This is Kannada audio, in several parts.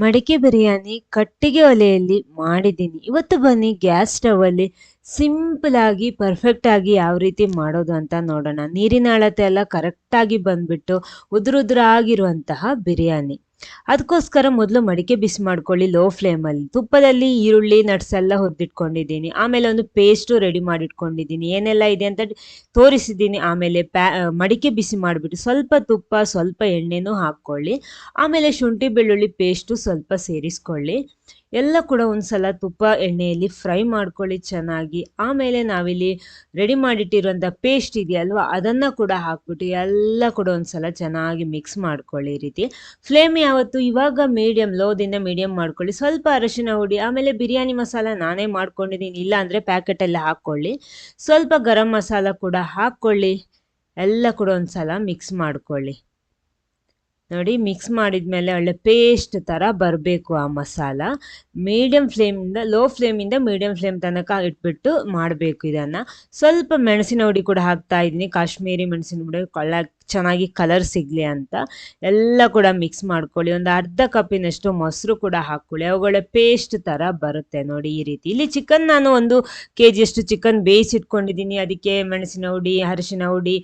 ಮಡಿಕೆ ಬಿರಿಯಾನಿ ಕಟ್ಟಿಗೆ ಒಲೆಯಲ್ಲಿ ಮಾಡಿದ್ದೀನಿ. ಇವತ್ತು ಬನ್ನಿ, ಗ್ಯಾಸ್ ಸ್ಟವಲ್ಲಿ ಸಿಂಪಲ್ ಆಗಿ, ಪರ್ಫೆಕ್ಟ್ ಆಗಿ ಯಾವ ರೀತಿ ಮಾಡೋದು ಅಂತ ನೋಡೋಣ. ನೀರಿನ ಅಳತೆ ಎಲ್ಲ ಕರೆಕ್ಟಾಗಿ ಬಂದ್ಬಿಟ್ಟು ಉದುರುದ್ರಾಗಿರುವಂತಹ ಬಿರಿಯಾನಿ. ಅದಕ್ಕೋಸ್ಕರ ಮೊದಲು ಮಡಿಕೆ ಬಿಸಿ ಮಾಡ್ಕೊಳ್ಳಿ ಲೋ ಫ್ಲೇಮಲ್ಲಿ ತುಪ್ಪದಲ್ಲಿ ಈರುಳ್ಳಿ ನಟ್ಸ್ ಎಲ್ಲ ಹುರಿದಿಟ್ಕೊಂಡಿದ್ದೀನಿ. ಆಮೇಲೆ ಒಂದು ಪೇಸ್ಟು ರೆಡಿ ಮಾಡಿಟ್ಕೊಂಡಿದ್ದೀನಿ. ಏನೆಲ್ಲ ಇದೆ ಅಂತ ತೋರಿಸಿದ್ದೀನಿ. ಆಮೇಲೆ ಪ್ಯಾ ಮಡಿಕೆ ಬಿಸಿ ಮಾಡಿಬಿಟ್ಟು ಸ್ವಲ್ಪ ತುಪ್ಪ, ಸ್ವಲ್ಪ ಎಣ್ಣೆನೂ ಹಾಕ್ಕೊಳ್ಳಿ. ಆಮೇಲೆ ಶುಂಠಿ, ಬೆಳ್ಳುಳ್ಳಿ ಪೇಸ್ಟು ಸ್ವಲ್ಪ ಸೇರಿಸ್ಕೊಳ್ಳಿ. ಎಲ್ಲ ಕೂಡ ಒಂದ್ಸಲ ತುಪ್ಪ ಎಣ್ಣೆಯಲ್ಲಿ ಫ್ರೈ ಮಾಡ್ಕೊಳ್ಳಿ ಚೆನ್ನಾಗಿ. ಆಮೇಲೆ ನಾವಿಲ್ಲಿ ರೆಡಿ ಮಾಡಿಟ್ಟಿರುವಂಥ ಪೇಸ್ಟ್ ಇದೆಯಲ್ವಾ, ಅದನ್ನು ಕೂಡ ಹಾಕ್ಬಿಟ್ಟು ಎಲ್ಲ ಕೂಡ ಒಂದ್ಸಲ ಚೆನ್ನಾಗಿ ಮಿಕ್ಸ್ ಮಾಡ್ಕೊಳ್ಳಿ ಈ ರೀತಿ. ಫ್ಲೇಮ್ ಯಾವತ್ತು ಇವಾಗ ಮೀಡಿಯಮ್ ಲೋದಿಂದ ಮೀಡಿಯಮ್ ಮಾಡ್ಕೊಳ್ಳಿ. ಸ್ವಲ್ಪ ಅರಶಿನ ಹುಡಿ, ಆಮೇಲೆ ಬಿರಿಯಾನಿ ಮಸಾಲ ನಾನೇ ಮಾಡ್ಕೊಂಡಿದ್ದೀನಿ, ಇಲ್ಲ ಅಂದರೆ ಪ್ಯಾಕೆಟಲ್ಲಿ ಹಾಕ್ಕೊಳ್ಳಿ. ಸ್ವಲ್ಪ ಗರಂ ಮಸಾಲ ಕೂಡ ಹಾಕ್ಕೊಳ್ಳಿ. ಎಲ್ಲ ಕೂಡ ಒಂದ್ಸಲ ಮಿಕ್ಸ್ ಮಾಡ್ಕೊಳ್ಳಿ. ನೋಡಿ ಮಿಕ್ಸ್ ಮಾಡಿದ್ಮೇಲೆ ಒಳ್ಳೆ ಪೇಸ್ಟ್ ಥರ ಬರಬೇಕು ಆ ಮಸಾಲ. ಮೀಡಿಯಮ್ ಫ್ಲೇಮಿಂದ ಲೋ ಫ್ಲೇಮಿಂದ ಮೀಡಿಯಮ್ ಫ್ಲೇಮ್ ತನಕ ಇಟ್ಬಿಟ್ಟು ಮಾಡಬೇಕು ಇದನ್ನು. ಸ್ವಲ್ಪ ಮೆಣಸಿನ ಹುಡಿ ಕೂಡ ಹಾಕ್ತಾ ಇದ್ದೀನಿ. ಕಾಶ್ಮೀರಿ ಮೆಣಸಿನ ಹುಡಿ ಕೊಳ್ಳ ಚೆನ್ನಾಗಿ ಕಲರ್ ಸಿಗಲಿ ಅಂತ ಎಲ್ಲ ಕೂಡ ಮಿಕ್ಸ್ ಮಾಡ್ಕೊಳ್ಳಿ. ಒಂದು ಅರ್ಧ ಕಪ್ಪಿನಷ್ಟು ಮೊಸರು ಕೂಡ ಹಾಕ್ಕೊಳ್ಳಿ. ಅವುಗಳ ಪೇಸ್ಟ್ ಥರ ಬರುತ್ತೆ ನೋಡಿ ಈ ರೀತಿ. ಇಲ್ಲಿ ಚಿಕನ್ ನಾನು ಒಂದು ಕೆ ಜಿಯಷ್ಟು ಚಿಕನ್ ಬೇಯಿಸಿಟ್ಕೊಂಡಿದ್ದೀನಿ. ಅದಕ್ಕೆ ಮೆಣಸಿನ ಹುಡಿ, ಅರಿಶಿನ ಹುಡಿ,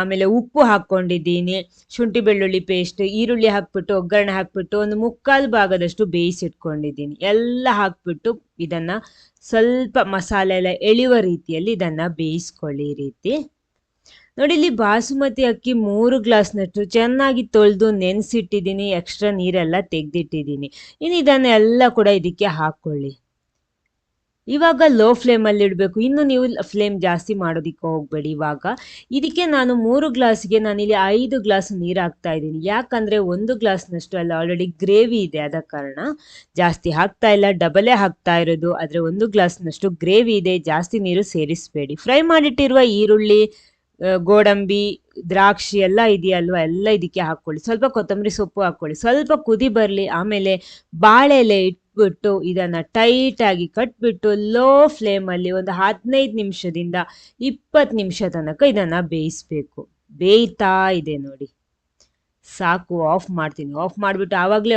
ಆಮೇಲೆ ಉಪ್ಪು ಹಾಕ್ಕೊಂಡಿದ್ದೀನಿ. ಶುಂಠಿ ಬೆಳ್ಳುಳ್ಳಿ ಪೇಸ್ಟ್ ಈರುಳ್ಳಿ ಹಾಕ್ಬಿಟ್ಟು, ಒಗ್ಗರಣೆ ಹಾಕ್ಬಿಟ್ಟು ಒಂದು ಮುಕ್ಕಾಲು ಭಾಗದಷ್ಟು ಬೇಯಿಸಿಟ್ಕೊಂಡಿದ್ದೀನಿ. ಎಲ್ಲ ಹಾಕ್ಬಿಟ್ಟು ಇದನ್ನು ಸ್ವಲ್ಪ ಮಸಾಲೆ ಎಲ್ಲ ಎಳೆಯುವ ರೀತಿಯಲ್ಲಿ ಇದನ್ನು ಬೇಯಿಸ್ಕೊಳ್ಳಿ ರೀತಿ. ನೋಡಿ, ಇಲ್ಲಿ ಬಾಸುಮತಿ ಅಕ್ಕಿ ಮೂರು ಗ್ಲಾಸ್ನಷ್ಟು ಚೆನ್ನಾಗಿ ತೊಳೆದು ನೆನೆಸಿಟ್ಟಿದ್ದೀನಿ ಎಕ್ಸ್ಟ್ರಾ ನೀರೆಲ್ಲ ತೆಗೆದಿಟ್ಟಿದ್ದೀನಿ. ಇನ್ನು ಇದನ್ನೆಲ್ಲ ಕೂಡ ಇದಕ್ಕೆ ಹಾಕ್ಕೊಳ್ಳಿ. ಇವಾಗ ಲೋ ಫ್ಲೇಮಲ್ಲಿ ಇಡಬೇಕು. ಇನ್ನು ನೀವು ಫ್ಲೇಮ್ ಜಾಸ್ತಿ ಮಾಡೋದಕ್ಕೆ ಹೋಗಬೇಡಿ ಇವಾಗ. ಇದಕ್ಕೆ ನಾನು ಮೂರು ಗ್ಲಾಸ್ಗೆ ನಾನಿಲ್ಲಿ ಐದು ಗ್ಲಾಸ್ ನೀರು ಹಾಕ್ತಾ ಇದ್ದೀನಿ. ಯಾಕಂದರೆ ಒಂದು ಗ್ಲಾಸ್ನಷ್ಟು ಅಲ್ಲ ಆಲ್ರೆಡಿ ಗ್ರೇವಿ ಇದೆ ಆದ ಕಾರಣ ಜಾಸ್ತಿ ಹಾಕ್ತಾ ಇಲ್ಲ. ಡಬಲೇ ಹಾಕ್ತಾ ಇರೋದು. ಆದರೆ ಒಂದು ಗ್ಲಾಸ್ನಷ್ಟು ಗ್ರೇವಿ ಇದೆ. ಜಾಸ್ತಿ ನೀರು ಸೇರಿಸಬೇಡಿ. ಫ್ರೈ ಮಾಡಿಟ್ಟಿರುವ ಈರುಳ್ಳಿ ಗೋಡಂಬಿ, ದ್ರಾಕ್ಷಿ ಎಲ್ಲ ಇದೆಯಲ್ವಾ? ಎಲ್ಲ ಇದಕ್ಕೆ ಹಾಕ್ಕೊಳ್ಳಿ. ಸ್ವಲ್ಪ ಕೊತ್ತಂಬರಿ ಸೊಪ್ಪು ಹಾಕ್ಕೊಳ್ಳಿ. ಸ್ವಲ್ಪ ಕುದಿ ಬರಲಿ, ಆಮೇಲೆ ಬಾಳೆ ಎಲೆ ಇಟ್ಬಿಟ್ಟು ಇದನ್ನು ಟೈಟಾಗಿ ಕಟ್ಬಿಟ್ಟು ಲೋ ಫ್ಲೇಮಲ್ಲಿ ಒಂದು ಹದಿನೈದು ನಿಮಿಷದಿಂದ ಇಪ್ಪತ್ತು ನಿಮಿಷ ತನಕ ಇದನ್ನು ಬೇಯಿಸ್ಬೇಕು. ಬೇಯ್ತಾ ಇದೆ ನೋಡಿ. ಸಾಕು ಆಫ್ ಮಾಡ್ತೀನಿ. ಆಫ್ ಮಾಡಿಬಿಟ್ಟು ಆವಾಗಲೇ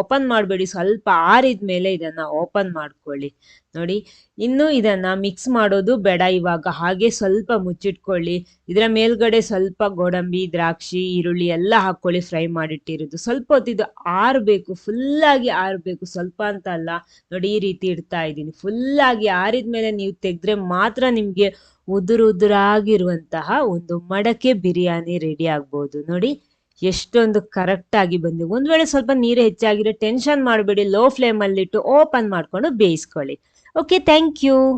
ಓಪನ್ ಮಾಡಬೇಡಿ. ಸ್ವಲ್ಪ ಆರಿದ ಮೇಲೆ ಇದನ್ನು ಓಪನ್ ಮಾಡ್ಕೊಳ್ಳಿ. ನೋಡಿ, ಇನ್ನು ಇದನ್ನು ಮಿಕ್ಸ್ ಮಾಡೋದು ಬೇಡ ಇವಾಗ. ಹಾಗೆ ಸ್ವಲ್ಪ ಮುಚ್ಚಿಟ್ಕೊಳ್ಳಿ. ಇದರ ಮೇಲ್ಗಡೆ ಸ್ವಲ್ಪ ಗೋಡಂಬಿ, ದ್ರಾಕ್ಷಿ, ಈರುಳ್ಳಿ ಎಲ್ಲ ಹಾಕ್ಕೊಳ್ಳಿ ಫ್ರೈ ಮಾಡಿಟ್ಟಿರೋದು. ಸ್ವಲ್ಪ ಹೊತ್ತಿದ್ದು ಆರಬೇಕು ಫುಲ್ಲಾಗಿ ಆರಬೇಕು. ಸ್ವಲ್ಪ ಅಂತ ಅಲ್ಲ. ನೋಡಿ, ಈ ರೀತಿ ಇಡ್ತಾ ಇದ್ದೀನಿ. ಫುಲ್ಲಾಗಿ ಆರಿದ ಮೇಲೆ ನೀವು ತೆಗೆದ್ರೆ ಮಾತ್ರ ನಿಮಗೆ ಉದುರು ಉದುರಾಗಿರುವಂತಹ ಒಂದು ಮಡಕೆ ಬಿರಿಯಾನಿ ರೆಡಿ ಆಗ್ಬೋದು. ನೋಡಿ ಎಷ್ಟೊಂದು ಕರೆಕ್ಟ್ ಆಗಿ ಬಂದು ಒಂದ್ ವೇಳೆ ಸ್ವಲ್ಪ ನೀರು ಹೆಚ್ಚಾಗಿರೋ ಟೆನ್ಷನ್ ಮಾಡಬೇಡಿ ಲೋ ಫ್ಲೇಮ್ ಅಲ್ಲಿಟ್ಟು ಓಪನ್ ಮಾಡ್ಕೊಂಡು ಬೇಯಿಸ್ಕೊಳ್ಳಿ. Okay thank you